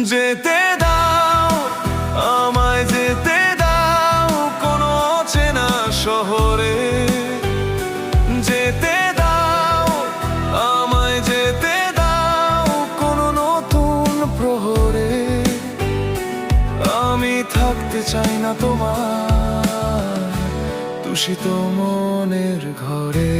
যেতে দাও, আমায় যেতে দাও কোনো অচেনা শহরে। যেতে দাও, আমায় যেতে দাও কোনো নতুন প্রহরে। আমি থাকতে চাই না তোমার দূষিত মনের ঘরে।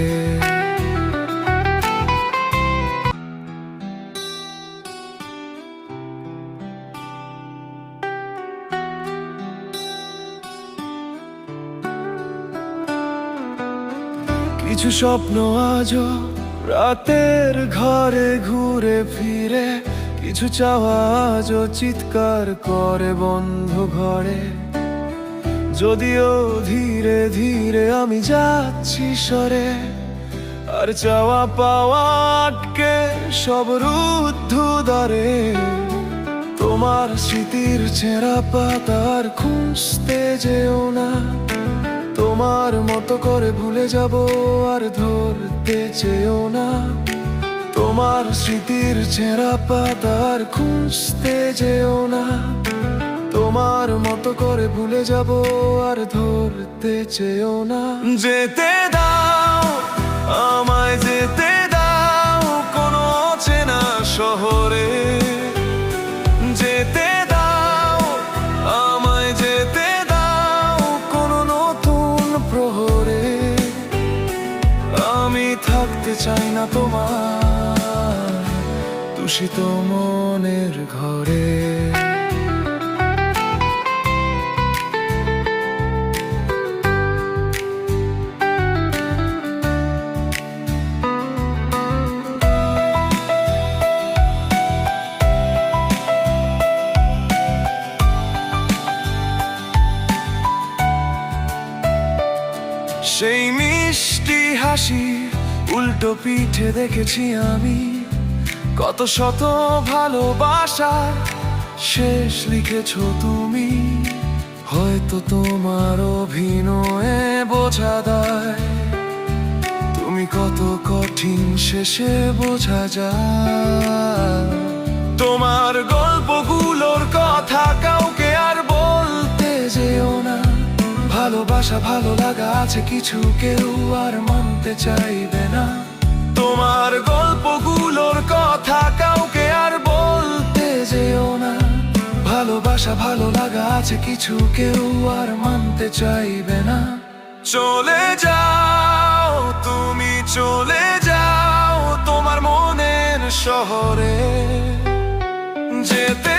কিছু স্বপ্ন আজও রাতের ঘরে ঘুরে ফিরে। কিছু চাওয়া আজও চিৎকার করে বন্ধ ঘরে। যদিও ধীরে ধীরে আমি যাচ্ছি সরে আর চাওয়া পাওয়া আটকে সব রুদ্ধ দরে তোমার স্মৃতির ছেঁড়া পাতার খুঁজতে যেও না। তোমার মতো করে ভুলে যাব আর ধরতে চেয়েও না। তোমার স্মৃতির ছেঁড়া পাতার খুঁজতে যেও না। তোমার মতো করে ভুলে যাব আর ধরতে চেয়েও না। যেতে দাও, আমায় যেতে চাই না তোমার দূষিত মনের ঘরে। সেই মিষ্টি হাসি উল্টো পিঠে দেখেছি আমি। কত শত ভালোবাসা শেষ লিখেছ তুমি। হয়তো তোমার অভিনয়ে বোঝা দেয় তুমি কত কঠিন শেষে বোঝা যায়। ভালোবাসা, ভালো লাগা আছে কিছু কেউ আর মানতে চাইবে না। তোমার গল্পগুলোর কথা কাউকে আর বলতে যেও না। ভালোবাসা, ভালো লাগা আছে কিছু কেউ আর মানতে চাইবে না। চলে যাও, তুমি চলে যাও তোমার মনের শহরে। যেতে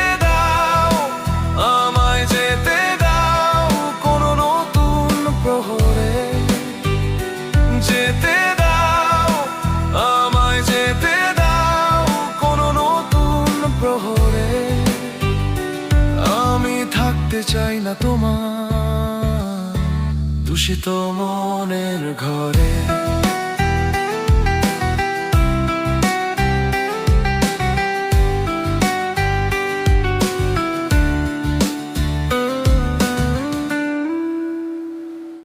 থাকতে চাই না তোমার দূষিত মনের ঘরে।